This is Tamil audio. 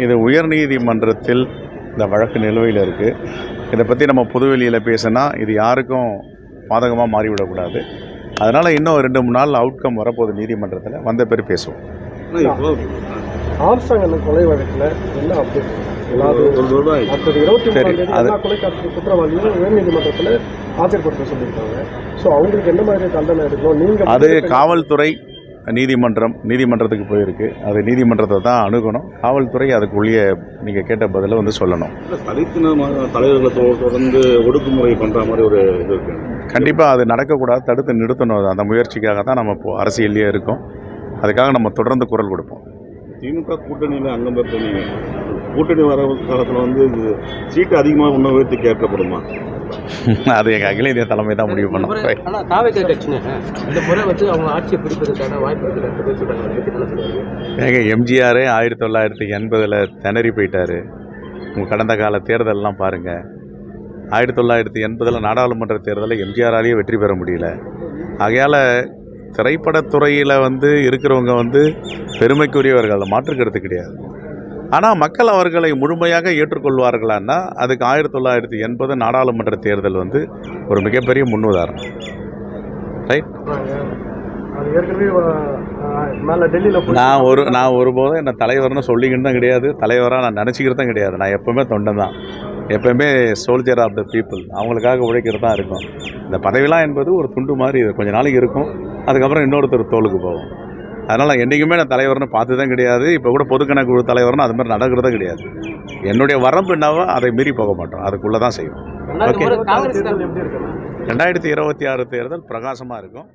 இது உயர்நீதிமன்றத்தில் இந்த வழக்கு நிலுவையில் இருக்குது இதை பற்றி நம்ம பொதுவெளியில் பேசினா இது யாருக்கும் பாதகமாக மாறிவிடக்கூடாது. அதனால் இன்னும் ரெண்டு மூணு நாள் அவுட்கம் வரப்போகுது நீதிமன்றத்தில். வந்த பேர் பேசுவோம். ஆம்ஸ்டாங் அந்த கொலை வழக்கில் என்ன அப்டேட் சரி, அது- ஆஜர்படுத்த சொல்லியிருக்காங்க. ஸோ அவங்களுக்கு என்ன மாதிரி தண்டனை எடுக்கணும் நீங்கள் அது காவல்துறை நீதிமன்றம் நீதிமன்றத்துக்கு போயிருக்கு. அது நீதிமன்றத்தை தான் அணுகணும். காவல்துறை அதுக்குள்ளேயே நீங்கள் கேட்ட பதிலை வந்து சொல்லணும். தலித்தின தலைவர்களை தொடர்ந்து ஒடுக்குமுறை பண்ற மாதிரி ஒரு இது இருக்கு. கண்டிப்பாக அது நடக்கக்கூடாது. தடுத்து நிறுத்தணும். அந்த முயற்சிக்காக தான் நம்ம இப்போ அரசியல்லையே இருக்கோம். அதுக்காக நம்ம தொடர்ந்து குரல் கொடுப்போம். திமுக கூட்டணியில் அங்கம் பெற்ற கூட்டணி வர காலத்தில் வந்து இது சீட்டு அதிகமாக இன்னும் உயர்த்தி கேட்கப்படுமா? அது எங்கள் அகில இந்திய தலைமை தான் முடிவு பண்ணும். ஆனால் தாவேக்கா கட்சிங்க. இந்த முறை வந்து அவங்க ஆட்சியை பிடிப்பதற்கான வாய்ப்பு ஏங்க எம்ஜிஆரே ஆயிரத்தி தொள்ளாயிரத்தி எண்பதில் திணறி போயிட்டார். உங்கள் கடந்த கால தேர்தலெல்லாம் பாருங்கள் ஆயிரத்தி தொள்ளாயிரத்தி எண்பதில் நாடாளுமன்ற தேர்தலில் எம்ஜிஆராலேயே வெற்றி பெற முடியல. ஆகையால் திரைப்படத்துறையில் வந்து இருக்கிறவங்க வந்து பெருமைக்குரியவர்கள். மாற்று கருத்து கிடையாது. ஆனால் மக்கள் அவர்களை முழுமையாக ஏற்றுக்கொள்வார்களான்னா அதுக்கு ஆயிரத்தி தொள்ளாயிரத்தி எண்பது நாடாளுமன்ற தேர்தல் வந்து ஒரு மிகப்பெரிய முன்னுதாரணம். ரைட் அது ஏற்கனவே நான் ஒரு நான் ஒருபோதும் என்ன தலைவர்னு சொல்லிக்கிட்டு தான் கிடையாது. தலைவராக நான் நினச்சிக்கிறதும் கிடையாது. நான் எப்போவுமே தொண்டன் தான். எப்போவுமே சோல்ஜர் ஆஃப் த பீப்புள் அவங்களுக்காக உழைக்கிறது தான் இருக்கும். இந்த பதவிலாம் என்பது ஒரு துண்டு மாதிரி கொஞ்ச நாளைக்கு இருக்கும். அதுக்கப்புறம் இன்னொருத்தர் தோலுக்கு போகும். அதனால் என்றைக்குமே நான் தலைவர்னு பார்த்து தான் கிடையாது. இப்போ கூட பொதுக்கணக்கு தலைவர்னு அது மாதிரி நடக்கிறதே கிடையாது. என்னுடைய வரம்பு என்னவோ அதை மீறி போக மாட்டோம். அதுக்குள்ளே தான் செய்வோம் இருக்குன்னா ரெண்டாயிரத்தி இருபத்தி ஆறு தேர்தல் பிரகாசமாக இருக்கும்.